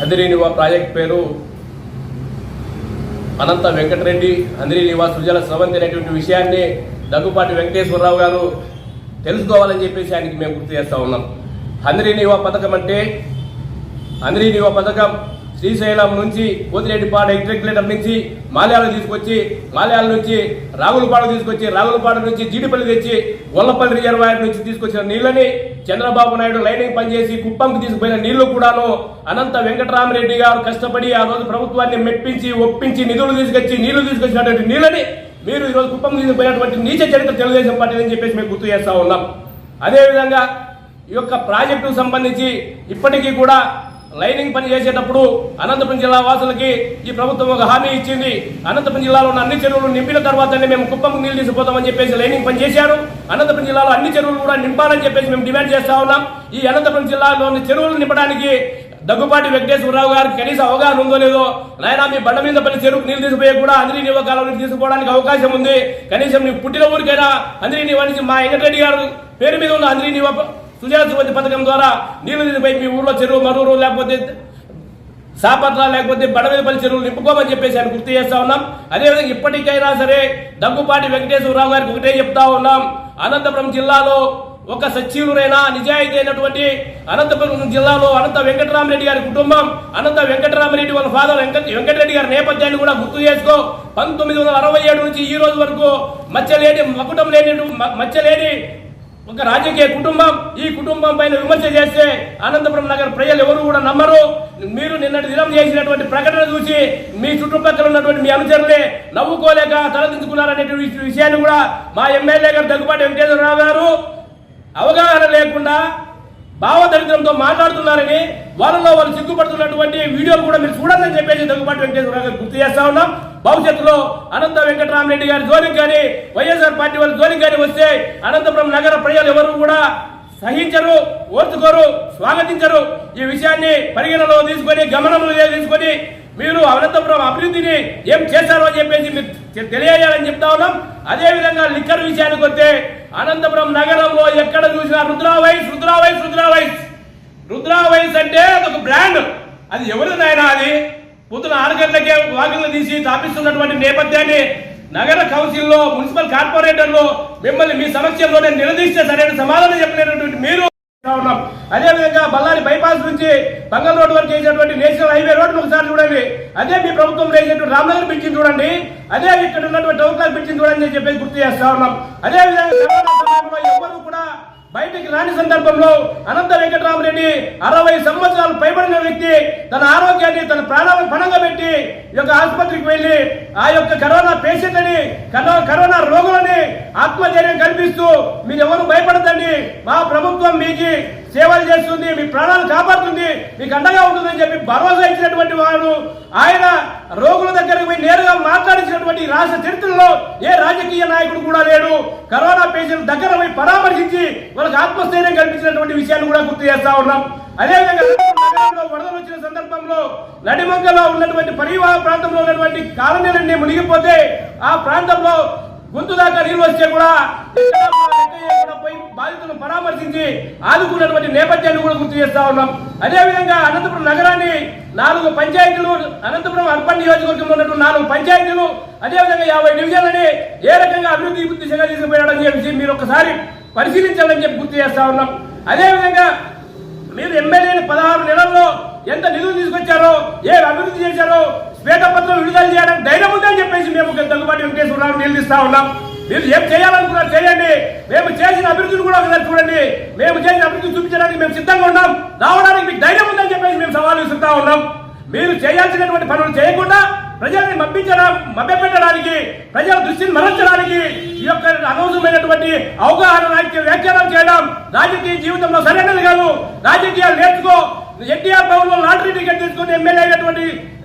అందిరినివా project పేరు అనంత వెంకటరెడ్డి హందిరి సృజల స్రవంతి అనేటువంటి విషయాన్ని దగ్గుపాటి వెంకటేశ్వరరావు గారు తెలుసుకోవాలని చెప్పేసి ఆయనకి మేము గుర్తు చేస్తా ఉన్నాం. అందిరినివా పథకం అంటే అందిరినివా పథకం శ్రీశైలం నుంచి పోతిరెడ్డిపాడు ఎగ్జిక్యులేటర్ నుంచి మాల్యాలు తీసుకొచ్చి మాల్యాల నుంచి రాగులపాడు తీసుకొచ్చి రాగులపాడు నుంచి జీడిపల్లి తెచ్చి గొల్లపల్లి రిజర్వాయర్ నుంచి తీసుకొచ్చిన నీళ్ళని చంద్రబాబు నాయుడు లైనింగ్ పనిచేసి కుప్పంకి తీసుకుపోయిన నీళ్ళు కూడాను అనంత వెంకటరామరెడ్డి గారు కష్టపడి ఆ రోజు ప్రభుత్వాన్ని మెప్పించి ఒప్పించి నిధులు తీసుకొచ్చి నీళ్ళు తీసుకొచ్చినటువంటి నీళ్ళని మీరు ఈరోజు కుప్పం తీసుకుపోయినటువంటి నీచ చరిత్ర తెలుగుదేశం పార్టీ అని చెప్పేసి మేము గుర్తు చేస్తా ఉన్నాం. అదేవిధంగా ఈ యొక్క ప్రాజెక్టుకు సంబంధించి ఇప్పటికీ కూడా లైనింగ్ పని చేసేటప్పుడు అనంతపురం జిల్లా వాసులకి ఈ ప్రభుత్వం ఒక హామీ ఇచ్చింది. అనంతపురం జిల్లాలో ఉన్న అన్ని చెరువులు నింపిన తర్వాతనే మేము కుప్పం నీళ్ళు తీసిపోతామని చెప్పేసి లైనింగ్ పని చేశారు. అనంతపురం జిల్లాలో అన్ని చెరువులు కూడా నింపాలని చెప్పేసి మేము డిమాండ్ చేస్తా ఉన్నాం. ఈ అనంతపురం జిల్లాలోని చెరువులు నింపడానికి దగ్గుపాటి వెంకటేశ్వరరావు గారికి కనీస అవగాహన ఉందో లేదో నాయన మీ బండ మీద పని చెరువు నీళ్ళు తీసిపోయే కూడా అందరి నియోగకాలంలో తీసుకోవడానికి అవకాశం ఉంది. కనీసం నీ పుట్టిన ఊరికైనా అందరి నివా మా వెంకటరెడ్డి గారు పేరు మీద ఉన్న అందరి నివా సుజల సుమతి పథకం ద్వారా నీళ్ళు తీసుకుపోయి మీ ఊర్లో చెరువు మరూరు లేకపోతే సాపట్ల లేకపోతే బడవేపల్లి చెరువులు నింపుకోమని చెప్పేసి ఆయన గుర్తు చేస్తా ఉన్నాం. అదేవిధంగా ఇప్పటికైనా సరే దగ్గుపాటి వెంకటేశ్వరరావు గారికి ఒకటే చెప్తా ఉన్నాం. అనంతపురం జిల్లాలో ఒక సచివులైనా నిజాయితీ అయినటువంటి అనంతపురం జిల్లాలో అనంత వెంకటరామరెడ్డి గారి కుటుంబం అనంత వెంకటరామరెడ్డి వాళ్ళ ఫాదర్ వెంకట వెంకటరెడ్డి గారి నేపథ్యాన్ని కూడా గుర్తు చేసుకో. పంతొమ్మిది వందల అరవై ఏడు నుంచి ఈ రోజు వరకు మచ్చలేని మకుటం లేని మ- మచ్చలేని ఒక రాజకీయ కుటుంబం ఈ కుటుంబం పైన విమర్శ చేస్తే అనంతపురం నగర ప్రజలు ఎవరు కూడా నమ్మరు. మీరు నిన్నటి దినం చేసినటువంటి ప్రకటన చూసి మీ చుట్టుపక్కల ఉన్నటువంటి మీ అనుచరులే నవ్వుకోలేక తలదించుకున్నారనేటువంటి విషయాన్ని కూడా మా ఎమ్మెల్యే గారు దగ్గుపాటి వెంకటేశ్వరరావు గారు అవగాహన లేకుండా భావదరిద్రంతో మాట్లాడుతున్నారని వాళ్ళలో వాళ్ళు సిగ్గుపడుతున్నటువంటి వీడియోలు కూడా మీరు చూడాలని చెప్పేసి దగ్గుబాటి వెంకటేశ్వర గారు గుర్తు చేస్తా ఉన్నాం. భవిష్యత్తులో అనంత వెంకటరామరెడ్డి గారి జోలికి కానీ వైఎస్ఆర్ పార్టీ వాళ్ళ జోలికి కానీ వస్తే అనంతపురం నగర ప్రజలు ఎవరు కూడా సహించరు ఓర్చుకోరు స్వాగతించరు. ఈ విషయాన్ని పరిగణలో తీసుకొని గమనంలో తీసుకొని మీరు అనంతపురం అభివృద్ధిని ఏం చేశారో అని చెప్పేసి మీరు తెలియజేయాలని చెప్తా ఉన్నాం. అదేవిధంగా లిక్కర్ విషయానికి వస్తే అనంతపురం నగరంలో ఎక్కడ చూసినా Rudra wise Rudra wise Rudra wise Rudra wise అంటే అదొక బ్రాండ్. అది ఎవరి నాయన అది? పొద్దున ఆరు గంటలకే వాకిళ్ళు తీసి తాపిస్తున్నటువంటి నేపథ్యాన్ని నగర కౌన్సిల్లో మున్సిపల్ కార్పొరేటర్లు మిమ్మల్ని మీ సమక్షంలోనే నిలదీస్తే సరైన సమాధానం చెప్పలేనటువంటి మీరు చేస్తా ఉన్నాం. అదే బళ్ళారి బైపాస్ నుంచి బంగల్ రోడ్ వరకు వేసినటువంటి నేషనల్ హైవే రోడ్డు ఒకసారి చూడండి. అదే మీ ప్రభుత్వం వేసినటువంటి రామ్నగర్ బ్రిడ్జిని చూడండి. అదే ఇక్కడ ఉన్నటువంటి టౌన్ క్లాస్ బ్రిడ్జిని చూడండి అని చెప్పేసి గుర్తు చేస్తా ఉన్నాం. అదే విధంగా కరోనా సమయంలో ఎవ్వరూ కూడా బయటికి రాని సందర్భంలో అనంత వెంకటరామరెడ్డి అరవై సంవత్సరాలు పైబడిన వ్యక్తి తన ఆరోగ్యాన్ని తన ప్రాణాలను పణంగా పెట్టి ఈ యొక్క ఆసుపత్రికి వెళ్ళి ఆ యొక్క కరోనా పేషెంట్ని కరో- కరోనా రోగులని ఆత్మధైర్యం కల్పిస్తూ మీరు ఎవరు భయపడదండి మా ప్రభుత్వం మీకు సేవలు చేస్తుంది మీ ప్రాణాలు కాపాడుతుంది మీకు అండగా ఉంటుందని చెప్పి భరోసా ఇచ్చినటువంటి వారు ఆయన రోగుల దగ్గరకు పోయి నేరుగా మాట్లాడించినటువంటి రాష్ట్ర చరిత్రలో ఏ రాజకీయ నాయకుడు కూడా లేడు. కరోనా పేషెంట్ దగ్గర పోయి పరామర్శించి వాళ్ళకి ఆత్మస్థైర్యం కల్పించినటువంటి విషయాన్ని కూడా గుర్తు చేస్తా ఉన్నాం. అదేవిధంగా వరదలు వచ్చిన సందర్భంలో నడిమంగలో ఉన్నటువంటి పరివాహ ప్రాంతంలో ఉన్నటువంటి కాలనీలన్నీ మునిగిపోతే ఆ ప్రాంతంలో గొంతు దాకా నీళ్ళు వస్తే కూడా బాధితులను పరామర్శించి ఆదుకున్నటువంటి నేపథ్యాన్ని కూడా గుర్తు చేస్తా ఉన్నాం. అదేవిధంగా అనంతపురం నగరాన్ని నాలుగు పంచాయతీలు అనంతపురం అర్బన్ నియోజకవర్గంలో ఉన్నటువంటి నాలుగు పంచాయతీలు అదేవిధంగా యాభై డివిజన్లని ఏ రకంగా అభివృద్ధి దిశగా తీసుకుపోయాడని చెప్పి మీరు ఒకసారి పరిశీలించాలని చెప్పి గుర్తు చేస్తా ఉన్నాం. అదేవిధంగా మీరు ఎమ్మెల్యేని పదహారు నెలల్లో ఎంత నిధులు తీసుకొచ్చారో ఏ అభివృద్ధి చేశారో శ్వేతపత్రం విడుదల చేయడానికి ధైర్యం ఉందని చెప్పేసి మేము దగ్గుబాటి వెంకటేశ్వరరావు నిలదీస్తా ఉన్నాం. మీరు ఏం చేయాలనుకున్నారు చేయండి. మేము చేసిన అభివృద్ధిని కూడా ఒకసారి చూడండి. మేము చేసిన అభివృద్ధి చూపించడానికి మేము సిద్ధంగా ఉన్నాం. రావడానికి మీకు ధైర్యం ఉందని చెప్పేసి మేము సవాలు విసురుతా ఉన్నాం. మీరు చేయాల్సినటువంటి పనులు చేయకుండా ప్రజల్ని మప్పించడం మభ్యపెట్టడానికి ప్రజల దృష్టిని మరల్చడానికి ఈ యొక్క అనవసరమైనటువంటి అవగాహన రాజకీయ వ్యాఖ్యానం చేయడం రాజకీయ జీవితంలో సరైనది కాదు. రాజకీయాలు నేర్చుకో. ఎన్టీఆర్ భవన్లో లాటరీ టికెట్ తీసుకుని ఎమ్మెల్యే అయినటువంటి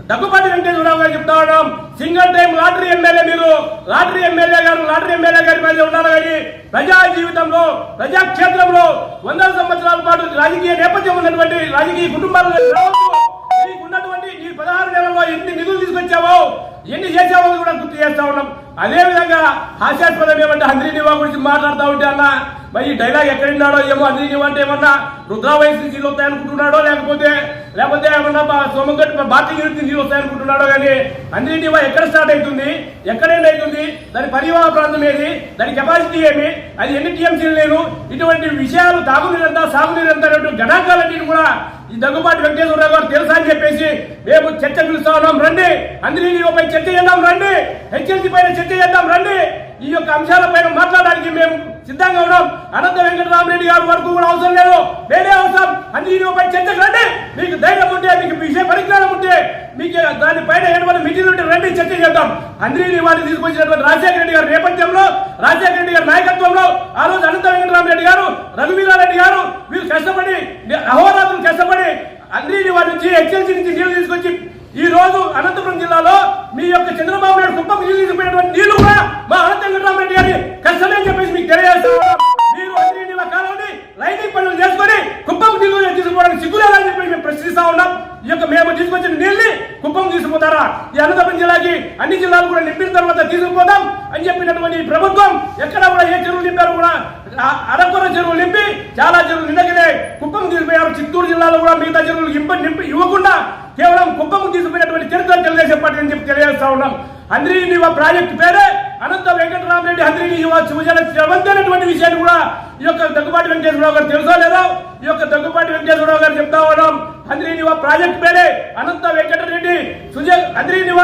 దగ్గుపాటి వెంకటేశ్వరరావు గారు చెప్తా ఉండడం సింగిల్ టైం లాటరీ ఎమ్మెల్యే మీరు. లాటరీ ఎమ్మెల్యే గారు లాటరీ ఎమ్మెల్యే గారి మీద ఉన్నారు కానీ ప్రజా జీవితంలో ప్రజాక్షేత్రంలో వందల సంవత్సరాల పాటు రాజకీయ నేపథ్యం ఉన్నటువంటి రాజకీయ కుటుంబాలు ఉన్నటువంటి నీ పదహారు నెలల్లో ఎన్ని నిధులు తీసుకొచ్చావో ఎన్ని చేసావో కూడా గుర్తు చేస్తా ఉన్నాం. అదే విధంగా హాస్యాస్పదం ఏమంటే హంద్రీ నివా గురించి మాట్లాడుతూ ఉంటే అన్న మరి ఈ డైలాగ్ ఎక్కడున్నాడో ఏమో అందిరి నీవు అంటే ఏమన్నా రుద్రావయసు నీళ్ళు వస్తాయనుకుంటున్నాడో లేకపోతే లేకపోతే ఏమన్నా సోమంగట్టి బాటి నీళ్ళు వస్తాయనుకుంటున్నాడో కానీ అందిరి ఎక్కడ స్టార్ట్ అవుతుంది ఎక్కడ ఎండ్ అవుతుంది దాని పరివాహ ప్రాంతం ఏది? దాని కెపాసిటీ ఏమి? అది ఎన్ని టీఎంసీలు లేను ఇటువంటి విషయాలు తాగునీరు ఎంత సాగునీరు కూడా ఈ దగ్గుబాటి వెంకటేశ్వరరావు గారు తెలుసా అని చెప్పేసి మేము చర్చ పిలుస్తా ఉన్నాం. రండి. అందరి పై చర్చ చేద్దాం. రండి. హెచ్ఎల్సీ పైన చర్చ చేద్దాం. రండి. ఈ యొక్క అంశాలపైన మాట్లాడడానికి మేము సిద్ధంగా ఉన్నాం. అనంత వెంకటరామరెడ్డి గారు వరకు కూడా అవసరం లేదు. వేరే అవసరం. అన్ని పై చర్చకు రండి. మీకు ధైర్యం ఉంటే మీకు విషయ పరిజ్ఞానం ఉంటే మీకు దానిపైన ఎటువంటి మిటిల్ ఉంటే రండి చర్చ చేద్దాం. అందరినీ వారిని తీసుకొచ్చినటువంటి రాజశేఖర రెడ్డి గారి నేపథ్యంలో రాజశేఖర రెడ్డి గారి నాయకత్వంలో ఆ రోజు అనంత వెంకటరామరెడ్డి గారు రఘువీరారెడ్డి గారు వీరు కష్టపడి కష్టపడి తీసుకుపోతారా? ఈ అనంతపురం జిల్లాకి అన్ని జిల్లాలు కూడా నింపిన తర్వాత తీసుకుపోదాం అని చెప్పినటువంటి ప్రభుత్వం ఎక్కడ కూడా ఏ చెరువులు నింపారు కూడా ఆ- అరకొర చెరువులు నింపి చాలా చెరువులు నిండగినే కుప్పం తీసిపోయారు చిత్తూరు జిల్లాలో కూడా మిగతా చెరువులు ఇంప నింపి ఇవ్వకుండా కేవలం కుప్పం తీసుకుపోయినటువంటి చరిత్ర తెలుగుదేశం పార్టీ అని చెప్పి తెలియజేస్తా ఉన్నాం. అందరి యువ ప్రాజెక్టు పేరే అనంత వెంకటరామరెడ్డి అందరి యువ శివజన శ్రవంతైనటువంటి విషయాన్ని కూడా ఈ యొక్క దగ్గుబాటి వెంకటేశ్వరరావు గారు తెలుసో లేదో? ఈ యొక్క దగ్గుబాటి వెంకటేశ్వరరావు గారు చెప్తా ఉన్నాం. అందరి యువ ప్రాజెక్టు పేరే అనంత వెంకటరెడ్డి సుజ అందరి యువ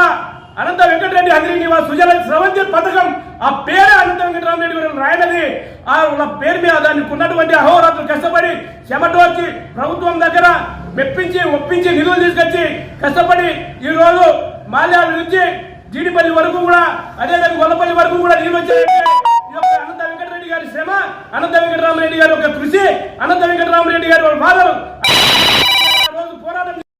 అనంత వెంకటరెడ్డి అందరి యువ సుజల స్రవంతి పథకం ఆ పేరే అనంత వెంకటరామరెడ్డి గారు రాయనది ఆ పేరు మీద దానికి ఉన్నటువంటి అహోరాత్రులు కష్టపడి చెమటోర్చి ప్రభుత్వం దగ్గర మెప్పించి ఒప్పించి నిధులు తీసుకొచ్చి కష్టపడి ఈ రోజు మాల్యాల నుంచి జీడిపల్లి వరకు కూడా అదేవిధంగా గొల్లపల్లి వరకు కూడా నీళ్ళు వచ్చాయి. అనంత వెంకటరెడ్డి గారి శ్రమ అనంత వెంకటరామరెడ్డి గారి యొక్క కృషి అనంత వెంకటరామరెడ్డి గారి వాళ్ళ ఫాదర్